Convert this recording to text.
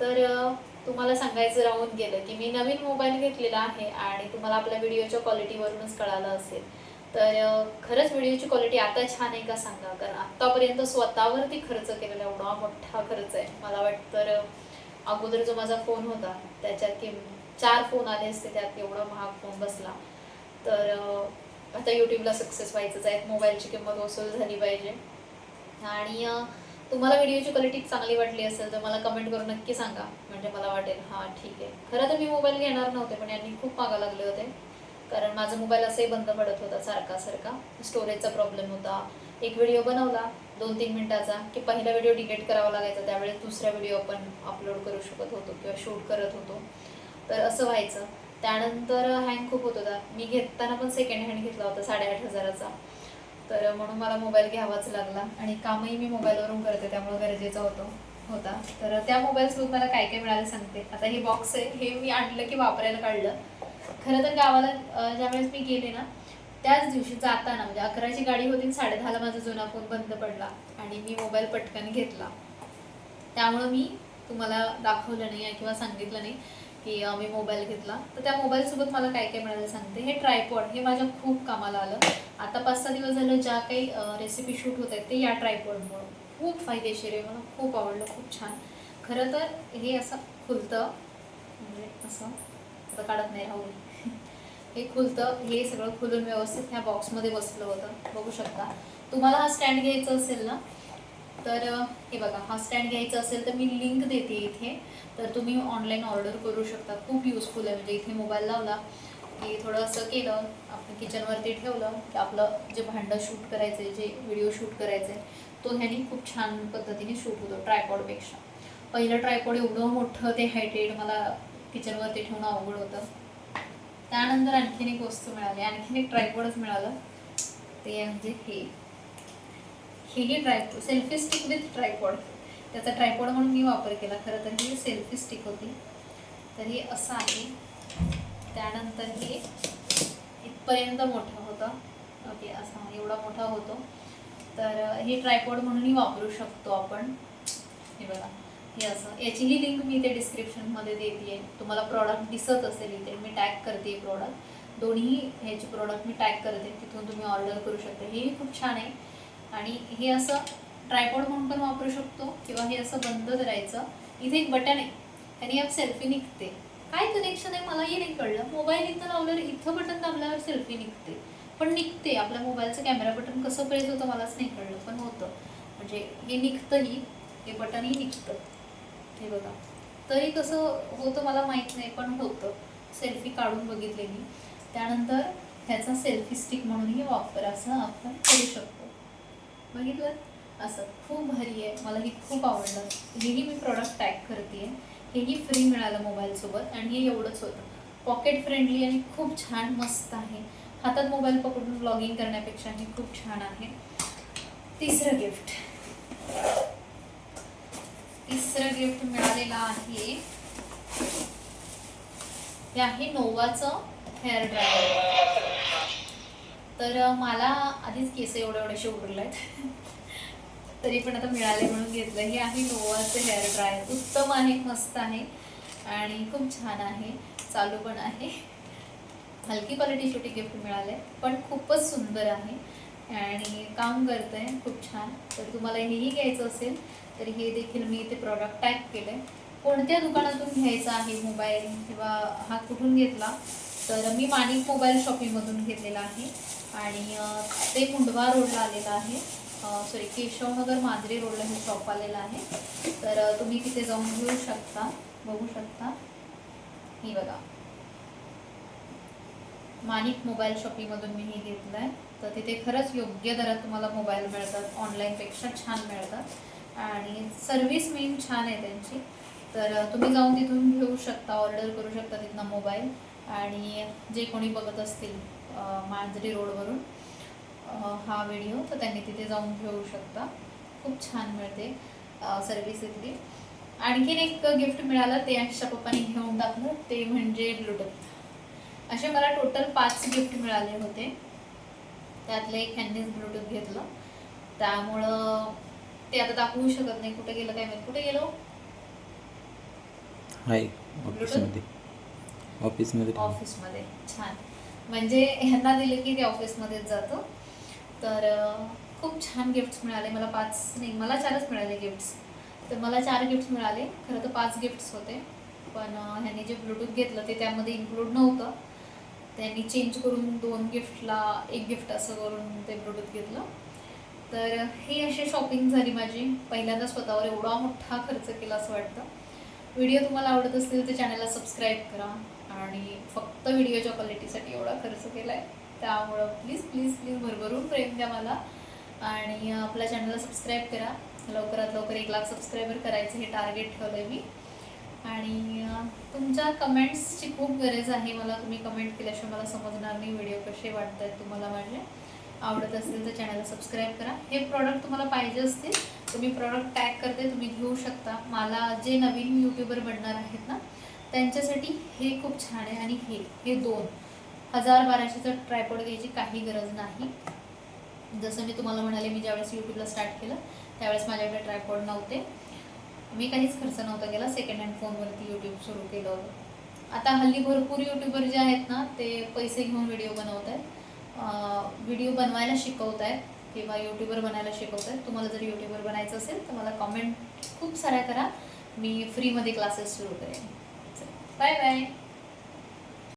तर तुम्हाला सांगायचं राहून गेलं की मी नवीन मोबाईल घेतलेला आहे आणि तुम्हाला आपल्या व्हिडिओच्या क्वालिटीवरूनच कळालं असेल. तर खरंच व्हिडिओची क्वालिटी आता छान आहे का सांगा? कारण आत्तापर्यंत स्वतःवरती खर्च केलेला एवढा मोठा खर्च आहे. मला वाटतं तर अगोदर जो माझा फोन होता त्याच्यात किम चार फोन आले असते त्यात एवढा महाग फोन बसला. तर आता यूट्यूबला सक्सेस व्हायचंच आहे. मोबाईलची किंमत वसूल झाली पाहिजे. आणि तुम्हाला व्हिडिओची क्वालिटी चांगली वाटली असेल तर मला कमेंट करून नक्की सांगा. म्हणजे मला वाटेल हां ठीक आहे. खरं तर मी मोबाईल घेणार नव्हते पण यांनी खूप मागा लागले होते. कारण माझा मोबाईल असंही बंद पडत होता सारखा सारखा. स्टोरेजचा प्रॉब्लेम होता. एक व्हिडिओ बनवला दोन तीन मिनटाचा की पहिला व्हिडिओ डिलीट करावा लागायचा. त्यावेळेस दुसरा व्हिडिओ आपण अपलोड करू शकत होतो किंवा शूट करत होतो. तर असं व्हायचं. त्यानंतर हँग खूप होत होता. मी घेताना पण सेकंड हँड घेतला होता साडेआठ हजाराचा. तर म्हणून मला मोबाईल घ्यावाच लागला आणि कामही मी मोबाईलवरून करते त्यामुळे गरजेचा होतो होता. तर त्या मोबाईलसोबत मला काय काय मिळालं सांगते. आता हे बॉक्स आहे हे मी आणलं की वापरायला काढलं. खरं तर गावाला ज्यावेळेस मी गेले ना त्याच दिवशी जाताना म्हणजे अकराची गाडी होती साडे साडेदहाला माझा जुना फोन बंद पडला आणि मी मोबाईल पटकन घेतला. त्यामुळं मी तुम्हाला दाखवलं नाही किंवा सांगितलं नाही. की मी मोबाईल घेतला. तर त्या मोबाईलसोबत मला काय काय मिळालं सांगते. हे ट्रायपॉड हे माझ्या खूप कामाला आलं. आता पाच सहा दिवस झालं ज्या काही रेसिपी शूट होत आहेत ते या ट्रायपॉडमुळं खूप फायदेशीर आहे मला खूप आवडलं खूप छान. खरं तर हे असं खुलतं म्हणजे असं आता काढत नाही राहू हे खुलतं हे सगळं खुलून व्यवस्थित ह्या बॉक्समध्ये बसलं होतं. बघू शकता. तुम्हाला हा स्टँड घ्यायचा असेल ना तर हे बघा हा स्टँड घ्यायचा असेल तर मी लिंक देते इथे. तर तुम्ही ऑनलाईन ऑर्डर करू शकता. खूप युजफुल आहे. म्हणजे इथे मोबाईल लावला की थोडं असं केलं आपण किचनवरती ठेवलं की आपलं जे भांडं शूट करायचं आहे जे व्हिडिओ शूट करायचं आहे तो ह्यानी खूप छान पद्धतीने शूट होतो ट्रायपॉडपेक्षा पहिलं ट्रायपॉड एवढं मोठं ते हायटेड मला किचनवरती ठेवणं अवघड होतं. त्यानंतर आणखीन एक वस्तू मिळाली. आणखीन एक ट्रायपॉडच मिळालं. ते म्हणजे हे. हेही tripod selfie stick with tripod त्याचा ट्रायपॉड म्हणून मी वापर केला खरं तर ही सेल्फी स्टिक होती. तर हे असं आहे. त्यानंतर हे इथपर्यंत मोठा होता. ओके असा एवढा मोठा होतो. तर हे ट्रायपॉड म्हणूनही वापरू शकतो आपण. हे बघा हे असं. याचीही लिंक मी इथे डिस्क्रिप्शनमध्ये देते आहे तुम्हाला प्रॉडक्ट दिसत असेल इथे मी टॅग करते प्रॉडक्ट दोन्ही ह्याचे प्रॉडक्ट मी टॅग करते तिथून तुम्ही ऑर्डर करू शकता. हेही खूप छान आहे. आणि हे असं ट्रायपॉड म्हणून पण वापरू शकतो किंवा हे असं बंद करायचं. इथे एक बटन आहे. त्याने यात सेल्फी निघते. काय कनेक्शन आहे? मलाही नाही कळलं. मोबाईल इथं लावल्यावर इथं बटन दाबल्यावर सेल्फी निघते. पण निघते. आपल्या मोबाईलचं कॅमेरा बटन कसं प्रेस होतं मलाच नाही कळलं. पण होतं. म्हणजे हे निघतंही. हे बटनही निघतं. हे बघा. तरी कसं होतं मला माहीत नाही पण होतं. सेल्फी काढून बघितले मी त्यानंतर ह्याचा सेल्फी स्टिक म्हणूनही वापर असं आपण करू शकतो. बघितलं? असं खूप भारी आहे. मला ही खूप आवडलं. हेही मी प्रॉडक्ट टॅग करते हेही फ्री मिळालं मोबाईलसोबत आणि हे एवढंच होतं. पॉकेट फ्रेंडली आणि खूप छान मस्त आहे. हातात मोबाईल पकडून ब्लॉगिंग करण्यापेक्षा हे खूप छान आहे. तिसरं गिफ्ट तिसरं गिफ्ट मिळालेलं आहे. हे आहे नोवाचं हेअर ड्रायर तर मला आधीच केस एवढे एवढेसे उरले आहेत तरी पण आता मिळाले म्हणून घेतलं. हे आहे नोवाचं हेअर ड्रायर उत्तम आहे मस्त आहे. आणि खूप छान आहे. चालू पण आहे. हलकी क्वालिटी छोटी गिफ्ट मिळाले. पण खूपच सुंदर आहे. आणि काम करतं आहे खूप छान. तर तुम्हाला हेही घ्यायचं असेल तर हे देखील मी इथे प्रॉडक्ट टॅग केलं आहे कोणत्या दुकानातून घ्यायचा आहे मोबाईल किंवा हा कुठून घेतला? तर मी माणिक मोबाईल शॉपिंगमधून घेतलेला आहे. आणि ते मुंडवा रोडला आलेलं आहे. सॉरी केशवनगर मांजरे रोडला हे शॉप आलेलं आहे. तर तुम्ही तिथे जाऊन घेऊ शकता बघू शकता. ही बघा. माणिक मोबाईल शॉपिंगमधून मी हे घेतलं आहे तर तिथे खरंच योग्य दरात तुम्हाला मोबाईल मिळतात. ऑनलाईनपेक्षा छान मिळतात. आणि सर्व्हिस मेन छान आहे त्यांची. तर तुम्ही जाऊन तिथून घेऊ शकता ऑर्डर करू शकता तिथनं मोबाईल. आणि जे कोणी बघत असतील मांजरी रोडवरून हा व्हिडिओ तर त्यांनी तिथे जाऊन घेऊ शकता. खूप छान मिळते सर्व्हिस इथली. आणखीन एक गिफ्ट मिळालं ते आशा पप्पानी घेऊन टाकलं ते म्हणजे ब्लूटूथ असे मला टोटल पाच गिफ्ट मिळाले होते. त्यातलं एक ह्यांनीच ब्लूटूथ घेतलं. त्यामुळं ते आता दाखवू शकत नाही कुठे गेलं काय माहिती. कुठे गेलो? आहे ऑफिसमध्ये. ऑफिसमध्ये. छान. म्हणजे ह्यांना दिले की ते ऑफिसमध्येच जातो. तर खूप छान गिफ्ट्स मिळाले. मला पाच नाही मला चारच मिळाले गिफ्ट्स तर मला चार गिफ्ट्स मिळाले. खरं तर पाच गिफ्ट्स होते. पण ह्यांनी जे ब्लूटूथ घेतलं ते त्यामध्ये इन्क्लूड नव्हतं. त्यांनी चेंज करून दोन गिफ्टला एक गिफ्ट असं करून ते ब्लूटूथ घेतलं. तर ही अशी शॉपिंग झाली माझी. पहिल्यांदा स्वतःवर एवढा मोठा खर्च केला असं वाटतं. व्हिडिओ तुम्हाला आवडत असतील तर चॅनलला सबस्क्राईब करा. आणि फक्त व्हिडिओच्या क्वालिटीसाठी एवढा खर्च केला आहे त्यामुळं प्लीज प्लीज प्लीज भरभरून प्रेम द्या मला. आणि आपल्या चॅनलला सबस्क्राईब करा. लवकरात लवकर एक लाख सबस्क्रायबर करायचं हे टार्गेट ठेवलं आहे मी. आणि तुमच्या कमेंट्सची खूप गरज आहे. मला तुम्ही कमेंट केल्याशिवाय मला समजणार नाही व्हिडिओ कसे वाटत आहेत तुम्हाला माझे. आवडत असतील तर चॅनलला सबस्क्राईब करा. हे प्रॉडक्ट तुम्हाला पाहिजे असतील तुम्ही प्रॉडक्ट टॅग करते तुम्ही घेऊ शकता. मला जे नवीन यूट्यूबर बनणार आहेत ना त्यांच्यासाठी हे खूप छान आहे. आणि हे हे दोन. हजार बाराशेचं ट्रायपॉड घ्यायची काही गरज नाही. जसं मी तुम्हाला म्हणाले मी ज्यावेळेस यूट्यूबला स्टार्ट केलं त्यावेळेस माझ्याकडे ट्रायपॉड नव्हते. मी काहीच खर्च नव्हता केला. सेकंड हँड फोनवरती यूट्यूब सुरू केलं. होतं आता हल्ली भरपूर यूट्यूबर जे आहेत ना ते पैसे घेऊन व्हिडिओ बनवत आहेत व्हिडिओ बनवायला शिकवत आहेत किंवा यूट्यूबर बनायला शिकवत तुम्हाला जर यूट्यूबर बनायचं असेल तर मला कमेंट खूप साऱ्या करा. मी फ्रीमध्ये क्लासेस सुरू करेन. Bye bye